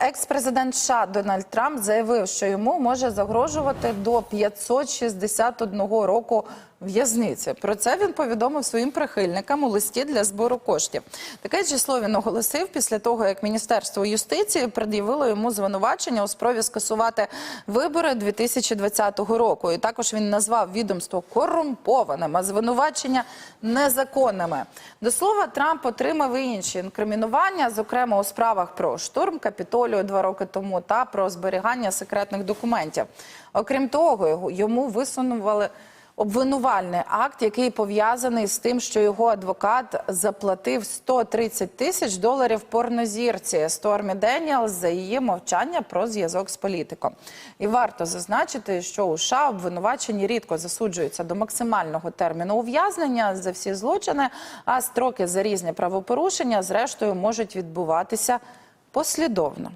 екс-президент США Дональд Трамп заявив, що йому може загрожувати до 561 року в'язниці. Про це він повідомив своїм прихильникам у листі для збору коштів. Таке число він оголосив після того, як Міністерство юстиції пред'явило йому звинувачення у спробі скасувати вибори 2020 року. І також він назвав відомство корумпованим, а звинувачення незаконними. До слова, Трамп отримав інші інкримінування, зокрема у справах про штурм Капітолію два роки тому та про зберігання секретних документів. Окрім того, йому висунували обвинувальний акт, який пов'язаний з тим, що його адвокат заплатив 130 тисяч доларів порнозірці Стормі Деніелс за її мовчання про зв'язок з політиком. І варто зазначити, що у США обвинувачені рідко засуджуються до максимального терміну ув'язнення за всі злочини, а строки за різні правопорушення, зрештою, можуть відбуватися послідовно.